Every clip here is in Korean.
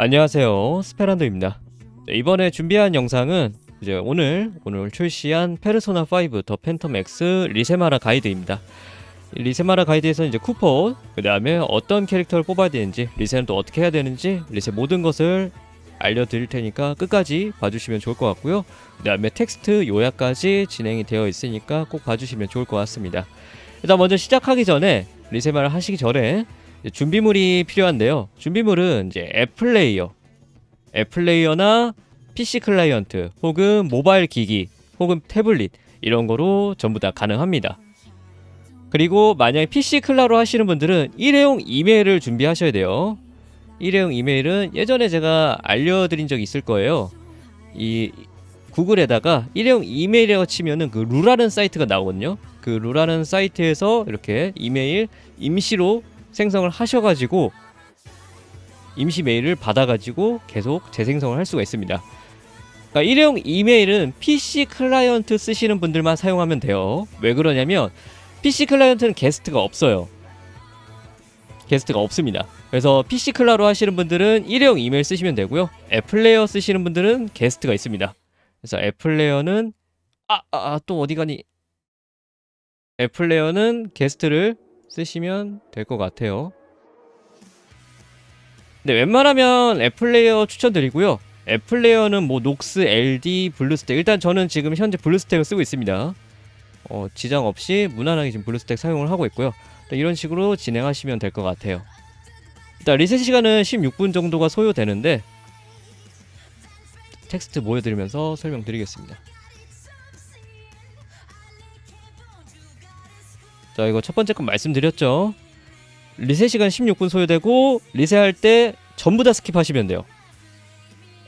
안녕하세요. 스페란도입니다. 네, 이번에 준비한 영상은 이제 오늘 오늘 출시한 페르소나 5 더 팬텀 X 리세마라 가이드입니다. 이 리세마라 가이드에서 이제 쿠퍼 그 다음에 어떤 캐릭터를 뽑아야 되는지 리세는 또 어떻게 해야 되는지 리세 모든 것을 알려드릴 테니까 끝까지 봐주시면 좋을 것 같고요. 그 다음에 텍스트 요약까지 진행이 되어 있으니까 꼭 봐주시면 좋을 것 같습니다. 일단 먼저 시작하기 전에 리세마를 하시기 전에 준비물이 필요한데요. 준비물은 이제 앱 플레이어, 앱 플레이어나 PC 클라이언트 혹은 모바일 기기 혹은 태블릿 이런 거로 전부 다 가능합니다. 그리고 만약에 PC 클라로 하시는 분들은 일회용 이메일을 준비하셔야 돼요. 일회용 이메일은 예전에 제가 알려드린 적이 있을 거예요. 이 구글에다가 일회용 이메일이라고 치면은 그 루라는 사이트가 나오거든요. 그 루라는 사이트에서 이렇게 이메일 임시로 생성을 하셔가지고 임시 메일을 받아가지고 계속 재생성을 할 수가 있습니다. 그러니까 일회용 이메일은 PC 클라이언트 쓰시는 분들만 사용하면 돼요. 왜 그러냐면 PC 클라이언트는 게스트가 없어요. 게스트가 없습니다. 그래서 PC 클라로 하시는 분들은 일회용 이메일 쓰시면 되고요. 애플레이어 쓰시는 분들은 게스트가 있습니다. 그래서 애플레이어는 아, 아, 아, 또 어디 가니? 애플레이어는 게스트를 쓰시면 될 것 같아요. 근데 웬만하면 애플레이어 추천드리고요. 애플레이어는 뭐 녹스, LD, 블루스택 일단 저는 지금 현재 블루스택을 쓰고 있습니다. 어, 지장 없이 무난하게 지금 블루스택 사용을 하고 있고요. 이런 식으로 진행하시면 될 것 같아요. 일단 리셋 시간은 16분 정도가 소요되는데 텍스트 보여드리면서 설명드리겠습니다. 자 이거 첫 번째 건 말씀드렸죠. 리셋 시간 16분 소요되고 리셋할 때 전부 다 스킵하시면 돼요.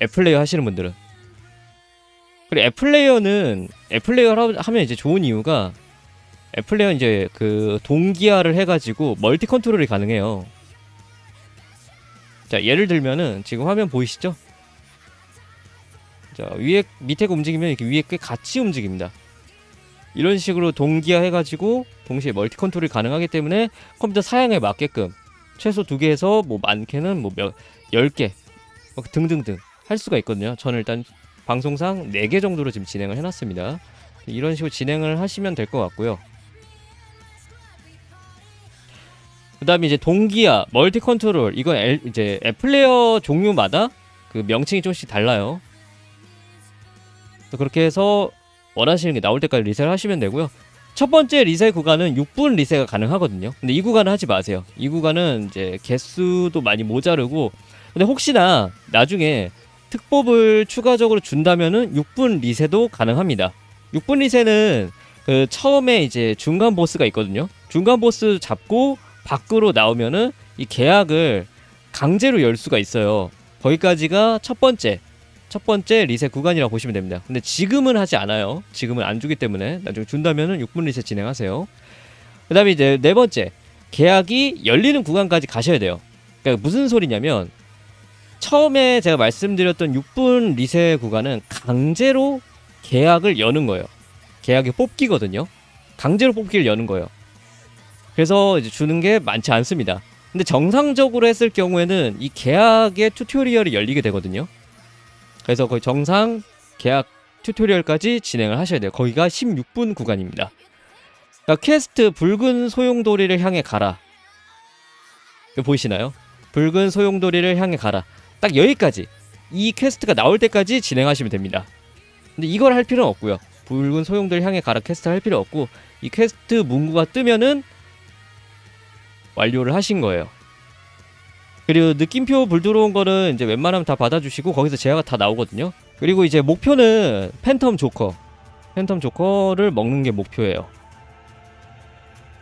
애플레이어 하시는 분들은. 그리고 애플레이어는 애플레이어 하면 이제 좋은 이유가 애플레이어 이제 그 동기화를 해가지고 멀티 컨트롤이 가능해요. 자 예를 들면은 지금 화면 보이시죠? 자 위에 밑에가 움직이면 이렇게 위에 꽤 같이 움직입니다 이런 식으로 동기화 해가지고 동시에 멀티 컨트롤이 가능하기 때문에 컴퓨터 사양에 맞게끔 최소 두 개에서 뭐 많게는 뭐몇 10개 뭐 등등등 할 수가 있거든요. 저는 일단 방송상 4개 정도로 지금 진행을 해놨습니다. 이런 식으로 진행을 하시면 될 것 같고요. 그 다음에 이제 동기화, 멀티 컨트롤 이건 엘, 이제 애플레이어 종류마다 그 명칭이 조금씩 달라요. 그렇게 해서 원하시는 게 나올 때까지 리셋을 하시면 되고요. 첫 번째 리셋 구간은 6분 리셋가 가능하거든요. 근데 이 구간은 하지 마세요. 이 구간은 이제 개수도 많이 모자르고 근데 혹시나 나중에 특법을 추가적으로 준다면은 6분 리셋도 가능합니다. 6분 리셋은 그 처음에 이제 중간 보스가 있거든요. 중간 보스 잡고 밖으로 나오면은 이 계약을 강제로 열 수가 있어요. 거기까지가 첫 번째 첫 번째 리셋 구간이라고 보시면 됩니다. 근데 지금은 하지 않아요. 지금은 안 주기 때문에 나중에 준다면은 6분 리셋 진행하세요. 그 다음에 이제 네 번째 계약이 열리는 구간까지 가셔야 돼요. 그러니까 무슨 소리냐면 처음에 제가 말씀드렸던 6분 리셋 구간은 강제로 계약을 여는 거예요. 계약이 뽑기거든요. 강제로 뽑기를 여는 거예요. 그래서 이제 주는 게 많지 않습니다. 근데 정상적으로 했을 경우에는 이 계약의 튜토리얼이 열리게 되거든요. 그래서 거의 정상 계약 튜토리얼까지 진행을 하셔야 돼요. 거기가 16분 구간입니다. 그러니까 퀘스트 붉은 소용돌이를 향해 가라. 보이시나요? 붉은 소용돌이를 향해 가라. 딱 여기까지 이 퀘스트가 나올 때까지 진행하시면 됩니다. 근데 이걸 할 필요는 없고요. 붉은 소용돌이 향해 가라 퀘스트 할 필요 없고 이 퀘스트 문구가 뜨면은 완료를 하신 거예요. 그리고 느낌표 불 들어온 거는 이제 웬만하면 다 받아주시고 거기서 제어가 다 나오거든요. 그리고 이제 목표는 팬텀 조커, 팬텀 조커를 먹는 게 목표예요.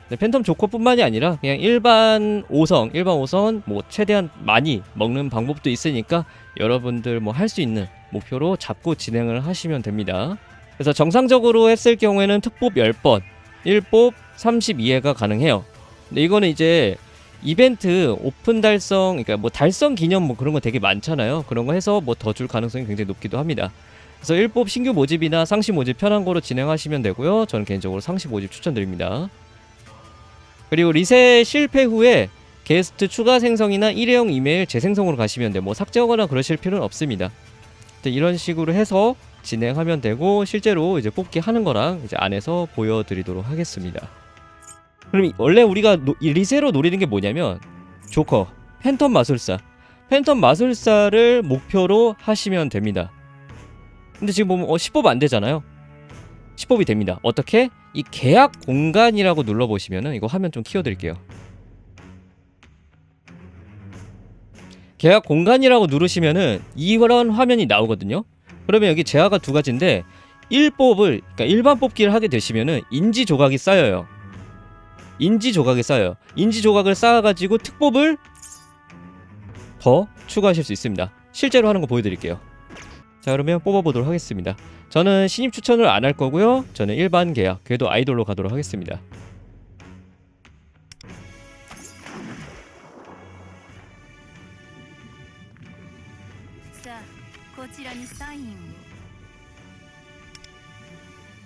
네, 팬텀 조커뿐만이 아니라 그냥 일반 5성, 일반 5선 뭐 최대한 많이 먹는 방법도 있으니까 여러분들 뭐 할 수 있는 목표로 잡고 진행을 하시면 됩니다. 그래서 정상적으로 했을 경우에는 특법 10번, 1법 32회가 가능해요. 근데 이거는 이제 이벤트 오픈 달성 그러니까 뭐 달성 기념 뭐 그런 거 되게 많잖아요. 그런 거 해서 뭐 더 줄 가능성이 굉장히 높기도 합니다. 그래서 1법 신규 모집이나 상시 모집 편한 거로 진행하시면 되고요. 저는 개인적으로 상시 모집 추천드립니다. 그리고 리셋 실패 후에 게스트 추가 생성이나 일회용 이메일 재생성으로 가시면 돼요. 뭐 삭제하거나 그러실 필요는 없습니다. 이런 식으로 해서 진행하면 되고 실제로 이제 뽑기 하는 거랑 이제 안에서 보여드리도록 하겠습니다. 그럼 이- 원래 우리가 노, 이 리세로 노리는 게 뭐냐면 조커, 팬텀 마술사, 팬텀 마술사를 목표로 하시면 됩니다. 근데 지금 보면 어 10법 안 되잖아요. 10법이 됩니다. 어떻게? 이 계약 공간이라고 눌러보시면은 이거 화면 좀 키워드릴게요. 계약 공간이라고 누르시면은 이런 화면이 나오거든요. 그러면 여기 제하가 두 가지인데 1법을 그러니까 일반 뽑기를 하게 되시면은 인지 조각이 쌓여요. 인지 조각에 쌓여요. 인지 조각을 쌓아가지고 특법을 더 추가하실 수 있습니다. 실제로 하는 거 보여드릴게요. 자 그러면 뽑아보도록 하겠습니다. 저는 신입 추천을 안 할 거고요. 저는 일반 계약, 그래도 아이돌로 가도록 하겠습니다.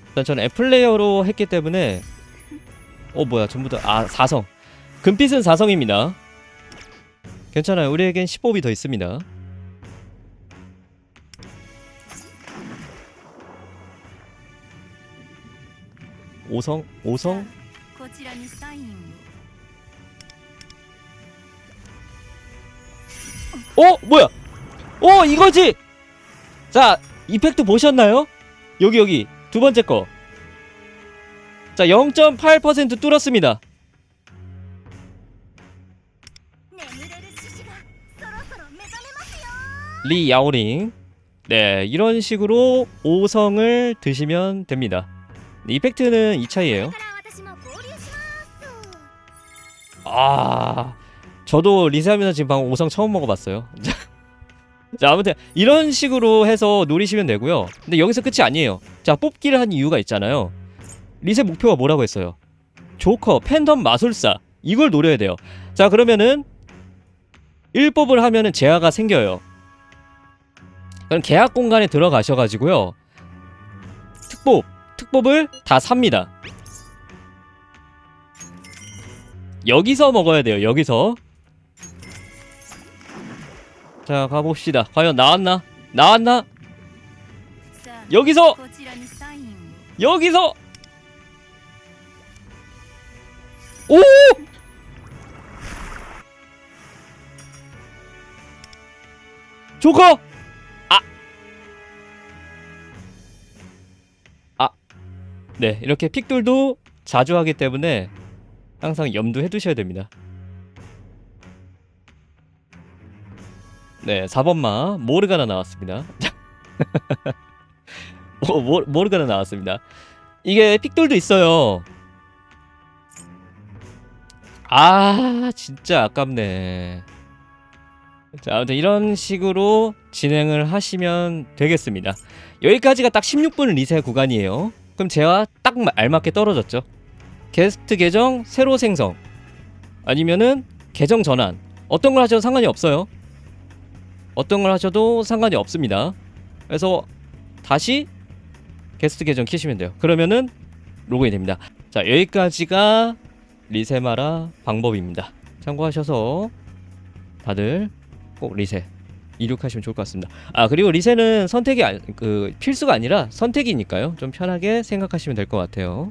일단 저는 애플레이어로 했기 때문에 어 뭐야 전부 다아 4성 금빛은 4성입니다 괜찮아요 우리에겐 15비 더 있습니다 5성? 5성? 어? 뭐야? 어 이거지! 자 이펙트 보셨나요? 여기 여기 두 번째 거 자, 0.8% 뚫었습니다. 리 야오링. 네, 이런 식으로 5성을 드시면 됩니다. 이펙트는 2차이에요. 아, 저도 리세하면서 지금 방금 5성 처음 먹어봤어요. 자, 아무튼 이런 식으로 해서 노리시면 되고요. 근데 여기서 끝이 아니에요. 자, 뽑기를 한 이유가 있잖아요. 리셋 목표가 뭐라고 했어요? 조커, 팬덤 마술사 이걸 노려야 돼요. 자 그러면은 1법을 하면은 제화가 생겨요. 그럼 계약 공간에 들어가셔가지고요. 특법, 특법을 다 삽니다. 여기서 먹어야 돼요. 여기서. 자 가봅시다. 과연 나왔나? 나왔나? 여기서 여기서 오! 조커! 아! 아. 네, 이렇게 픽돌도 자주 하기 때문에 항상 염두해 두셔야 됩니다. 네, 4번마 모르가나 나왔습니다. 오, 모, 모르가나 나왔습니다. 이게 픽돌도 있어요. 아, 진짜 아깝네. 자, 아무튼 이런 식으로 진행을 하시면 되겠습니다. 여기까지가 딱 16분 리세 구간이에요. 그럼 제가 딱 알맞게 떨어졌죠. 게스트 계정 새로 생성 아니면은 계정 전환 어떤 걸 하셔도 상관이 없어요. 어떤 걸 하셔도 상관이 없습니다. 그래서 다시 게스트 계정 키시면 돼요. 그러면은 로그인 됩니다. 자, 여기까지가 리세마라 방법입니다. 참고하셔서 다들 꼭 리세 이륙하시면 좋을 것 같습니다. 아, 그리고 리세는 선택이 아, 그 필수가 아니라 선택이니까요. 좀 편하게 생각하시면 될 것 같아요.